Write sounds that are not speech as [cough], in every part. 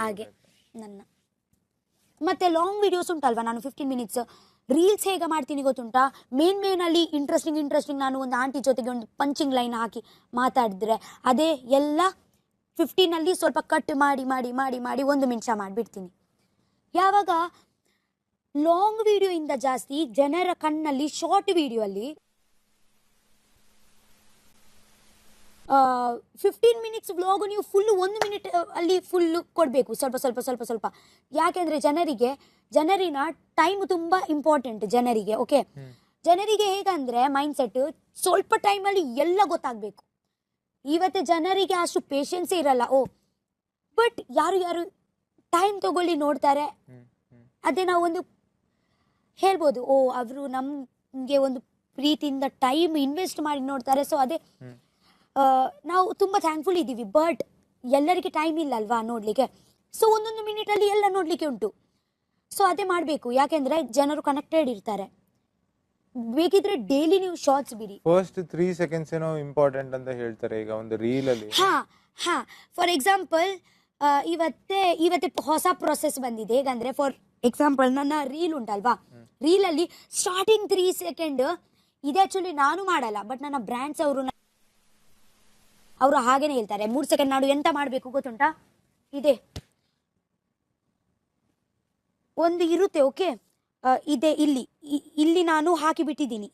ಹಾಗೆ ನನ್ನ. ಮತ್ತೆ ಲಾಂಗ್ ವಿಡಿಯೋಸ್ ಉಂಟಲ್ವಾ? ನಾನು ಫಿಫ್ಟೀನ್ ಮಿನಿಟ್ಸ್ ರೀಲ್ಸ್ ಹೇಗೆ ಮಾಡ್ತೀನಿ ಗೊತ್ತುಂಟಾ? ಮೇನ್ ಮೇನ್ ಅಲ್ಲಿ ಇಂಟ್ರೆಸ್ಟಿಂಗ್ ಇಂಟ್ರೆಸ್ಟಿಂಗ್ ನಾನು ಒಂದು ಆಂಟಿ ಜೊತೆಗೆ ಒಂದು ಪಂಚಿಂಗ್ ಲೈನ್ ಹಾಕಿ ಮಾತಾಡಿದ್ರೆ ಅದೇ ಎಲ್ಲ 15 ಅಲ್ಲಿ ಸ್ವಲ್ಪ ಕಟ್ ಮಾಡಿ ಮಾಡಿ ಮಾಡಿ ಮಾಡಿ ಒಂದು ನಿಮಿಷ ಮಾಡಿಬಿಡ್ತೀನಿ. ಯಾವಾಗ? ಲಾಂಗ್ ವಿಡಿಯೋಯಿಂದ ಜಾಸ್ತಿ ಜನರ ಕಣ್ಣಲ್ಲಿ ಶಾರ್ಟ್ ವಿಡಿಯೋ ಅಲ್ಲಿ ಫಿಫ್ಟೀನ್ ಮಿನಿಟ್ಸ್ ವ್ಲಾಗು ನೀವು ಫುಲ್ ಒಂದು ಮಿನಿಟ್ ಅಲ್ಲಿ ಫುಲ್ ಕೊಡಬೇಕು. ಸ್ವಲ್ಪ ಸ್ವಲ್ಪ ಸ್ವಲ್ಪ ಸ್ವಲ್ಪ. ಯಾಕೆಂದ್ರೆ ಜನರಿಗೆ ಜನರಿನ ಟೈಮ್ ತುಂಬ ಇಂಪಾರ್ಟೆಂಟ್ ಜನರಿಗೆ ಓಕೆ ಜನರಿಗೆ ಹೇಗಂದ್ರೆ ಮೈಂಡ್ ಸೆಟ್ ಸ್ವಲ್ಪ ಟೈಮಲ್ಲಿ ಎಲ್ಲ ಗೊತ್ತಾಗಬೇಕು. ಇವತ್ತು ಜನರಿಗೆ ಅಷ್ಟು ಪೇಷನ್ಸೇ ಇರಲ್ಲ ಓ. ಬಟ್ ಯಾರು ಯಾರು ಟೈಮ್ ತಗೊಳ್ಳಿ ನೋಡ್ತಾರೆ. ಅದೇ ನಾವು ಒಂದು ಹೇಳ್ಬೋದು ಓ ಅವರು ನಮಗೆ ಒಂದು ಪ್ರೀತಿಯಿಂದ ಟೈಮ್ ಇನ್ವೆಸ್ಟ್ ಮಾಡಿ ನೋಡ್ತಾರೆ. ಸೊ ಅದೇ ನಾವು ತುಂಬ ಥ್ಯಾಂಕ್ಫುಲ್ ಇದ್ದೀವಿ ಬಟ್ ಎಲ್ಲರಿಗೆ ಟೈಮ್ ಇಲ್ಲ ಅಲ್ವಾ ನೋಡಲಿಕ್ಕೆ? ಸೊ ಒಂದೊಂದು ಮಿನಿಟಲ್ಲಿ ಎಲ್ಲ ನೋಡಲಿಕ್ಕೆ ಉಂಟು. ಸೊ ಅದೇ ಮಾಡಬೇಕು. ಯಾಕೆಂದರೆ ಜನರು ಕನೆಕ್ಟೆಡ್ ಇರ್ತಾರೆ. ಬೇಕಿದ್ರೆ ಡೈಲಿ ನೀವು ಶಾರ್ಟ್ಸ್ ಬಿಡಿ. ಫಸ್ಟ್ ತ್ರೀ ಸೆಕೆಂಡ್ಸ್ ಏನೋ ಇಂಪಾರ್ಟೆಂಟ್ ಅಂತ ಹೇಳ್ತಾರೆ ಈಗ ಒಂದು ರೀಲ್ ಅಲ್ಲಿ. ಹಾ ಹಾ. ಫಾರ್ ಎಕ್ಸಾಂಪಲ್ ಇವತ್ತೇ ಇವತ್ತೇ ಹೊಸ ಪ್ರೊಸೆಸ್ ಬಂದಿದೆ. ಹೇಗಂದ್ರೆ ಫಾರ್ ಎಕ್ಸಾಂಪಲ್ ನನ್ನ ರೀಲ್ ಉಂಟಲ್ವಾ? ರೀಲಲ್ಲಿ ಸ್ಟಾರ್ಟಿಂಗ್ ತ್ರೀ ಸೆಕೆಂಡ್ ಇದೆ ಆಕ್ಚುಲಿ ನಾನು ಮಾಡಲ್ಲ ಬಟ್ ನನ್ನ ಬ್ರ್ಯಾಂಡ್ಸ್ ಅವರು ಅವರು ಹಾಗೇನೆ ಹೇಳ್ತಾರೆ. ಮೂರು ಸೆಕೆಂಡ್ ನಾಡು ಎಂತ ಮಾಡಬೇಕು ಗೊತ್ತುಂಟಾ? ಇದೆ. ಒಂದು ಇರುತ್ತೆ ಓಕೆ ಇದೆ ಇಲ್ಲಿ. ಇಲ್ಲಿ ನಾನು ಹಾಕಿ ಬಿಟ್ಟಿದ್ದೀನಿ.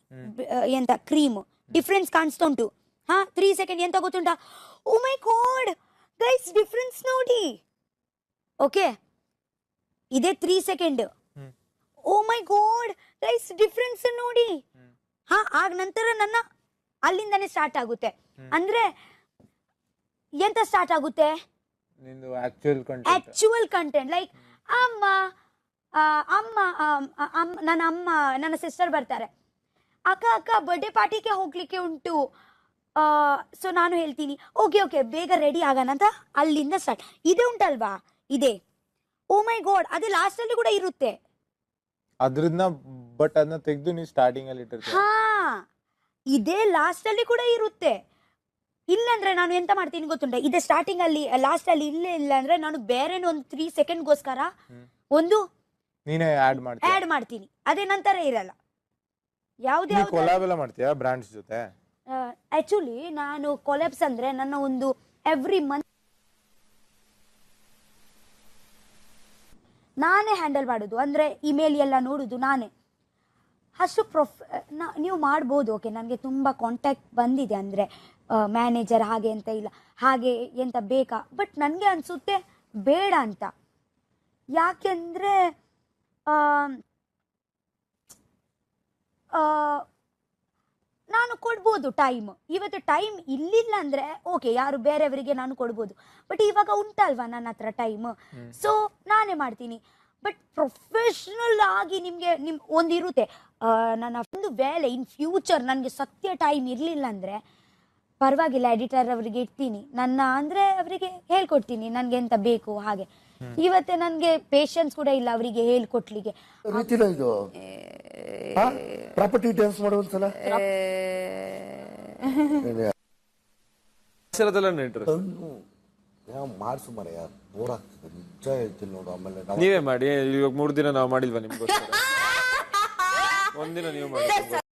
ಎಂತ? ಕ್ರೀಮ್ ಡಿಫ್ರೆನ್ಸ್ ಕಾಣಿಸ್ತಾ ಉಂಟು. ಹಾ ತ್ರೀ ಸೆಕೆಂಡ್ ಎಂತ ಗೊತ್ತುಂಟ? Oh my god guys difference ನೋಡಿ. ಓಕೆ ಇದೆ three second oh my god guys difference ನೋಡಿ. ಹಾ ಆಗ ನಂತರ ನನ್ನ ಅಲ್ಲಿಂದಾನೇ ಸ್ಟಾರ್ಟ್ ಆಗುತ್ತೆ. ಅಂದ್ರೆ ಎಂತ ಸ್ಟಾರ್ಟ್ ಆಗುತ್ತೆ? ನಿಂದು actual content actual content like ಅಮ್ಮ ಅಮ್ಮ ಅಮ್ಮ ನನ್ನ ಅಮ್ಮ ನನ್ನ ಸಿಸ್ಟರ್ ಬರ್ತಾರೆ. ಅಕ್ಕ ಅಕ್ಕ ಬರ್ಡೇ ಪಾರ್ಟಿಗೆ ಹೋಗ್ಲಿಕ್ಕೆ ಉಂಟು. ಸೊ ನಾನು ಹೇಳ್ತೀನಿ ಓಕೆ ಓಕೆ ಬೇಗ ರೆಡಿ ಆಗೋಣ ಅಂತ ಅಲ್ಲಿಂದ ಸ್ಟಾರ್ಟ್ ಇದೆ ಉಂಟಲ್ವಾ? ಇದೆ. ಓ ಮೈ ಗೋಡ್ ಅದೇ ಲಾಸ್ಟ್ ಅಲ್ಲಿ ಕೂಡ ಇರುತ್ತೆ. ಅದರಿಂದ ಬಟ್ ಅದನ್ನ ತೆಗೆದು ನೀವು ಸ್ಟಾರ್ಟಿಂಗ್ ಅಲ್ಲಿ ಇಟ್ಟಿರ್ತೀರಾ. ಹಾ ಇದೇ ಲಾಸ್ಟ್ ಅಲ್ಲಿ ಕೂಡ ಇರುತ್ತೆ. ಇಲ್ಲಂದ್ರೆ ನಾನು ಎಂತ ಮಾಡ್ತೀನಿ ಗೊತ್ತುಂಟ? ಇದೆ ಸ್ಟಾರ್ಟಿಂಗ್ ಅಲ್ಲಿ ಲಾಸ್ಟ್ ಅಲ್ಲಿ ಇಲ್ಲೇ ಇಲ್ಲ ಅಂದ್ರೆ ನಾನು ಬೇರೆ ಒಂದು ತ್ರೀ ಸೆಕೆಂಡ್ ಗೋಸ್ಕರ ಒಂದು ನೀನೇ ಆಡ್ ಮಾಡ್ತೀಯ? ಆಡ್ ಮಾಡ್ತೀನಿ. ಅದೇ ನಂತರ ಇರಲ್ಲ. ಯಾವ್ದು ನೀ ಯಾವ್ದು ಕೊಲಾಬ್ ಎಲ್ಲ ಮಾಡ್ತೀಯಾ ಬ್ರಾಂಡ್ಸ್ ಜೊತೆ? ಆಕ್ಚುಲಿ ನಾನು ಕೊಲೆಬ್ಸ್ ಅಂದ್ರೆ ನನ್ನ ಒಂದು ಎವ್ರಿ ಮಂತ್ ನಾನೇ ಹ್ಯಾಂಡಲ್ ಮಾಡೋದು. ಅಂದ್ರೆ ಇಮೇಲ್ ಎಲ್ಲ ನೋಡೋದು ನಾನೇ. ಅಷ್ಟು ಪ್ರೊಫ್ ನೀವು ಮಾಡ್ಬೋದು ಓಕೆ ನನಗೆ ತುಂಬ ಕಾಂಟ್ಯಾಕ್ಟ್ ಬಂದಿದೆ ಅಂದರೆ. ಮ್ಯಾನೇಜರ್ ಹಾಗೆ ಅಂತ ಇಲ್ಲ. ಹಾಗೆ ಎಂತ ಬೇಕಾ? ಬಟ್ ನನಗೆ ಅನಿಸುತ್ತೆ ಬೇಡ ಅಂತ. ಯಾಕೆಂದರೆ ನಾನು ಕೊಡ್ಬೋದು ಟೈಮ್ ಇವತ್ತು ಟೈಮ್ ಇಲ್ಲಿಲ್ಲ ಅಂದರೆ ಓಕೆ ಯಾರು ಬೇರೆಯವರಿಗೆ ನಾನು ಕೊಡ್ಬೋದು. ಬಟ್ ಇವಾಗ ಉಂಟಲ್ವಾ ನನ್ನ ಹತ್ರ ಟೈಮ್ ಸೊ ನಾನೇ ಮಾಡ್ತೀನಿ. ಬಟ್ ಪ್ರೊಫೆಷ್ನಲ್ ಆಗಿ ನಿಮಗೆ ನಿಮ್ ಒಂದಿರುತ್ತೆ. ನನ್ನ ಒಂದು ವೇಳೆ ಇನ್ ಫ್ಯೂಚರ್ ನನಗೆ ಸತ್ಯ ಟೈಮ್ ಇರಲಿಲ್ಲ ಅಂದರೆ ಪರವಾಗಿಲ್ಲ ಎಡಿಟರ್ ಅವರಿಗೆ ಇಡ್ತೀನಿ. ನನ್ನ ಅಂದ್ರೆ ಅವರಿಗೆ ಹೇಳ್ಕೊಡ್ತೀನಿ ನನಗೆ ಎಂತ ಬೇಕು ಹಾಗೆ. ಇವತ್ತೆ ನನಗೆ ಪೇಷನ್ಸ್ ಕೂಡ ಇಲ್ಲ ಅವರಿಗೆ ಹೇಳ್ಕೊಟ್ಲಿಕ್ಕೆ. ರೀತಿನ ಇದು? ಪ್ರಾಪರ್ಟಿ ಡ್ಯಾನ್ಸ್ ಮಾಡುವಂತಲ್ಲ ಮಾಡ್ಸು ಮರೆಯ ಬೋರ್ ಆಗ್ತದೆ. ನಿಜ ಹೇಳ್ತೀನಿ ನೋಡು ಆಮೇಲೆ ನಾವು ನೀವೇ ಮಾಡಿ. ಇವಾಗ ಮೂರ್ ದಿನ ನಾವು ಮಾಡಿಲ್ವಾ ನಿಮ್ಗೋಸ್ಕರ? [laughs] ಒಂದಿನ ನೀವು ಮಾಡಿ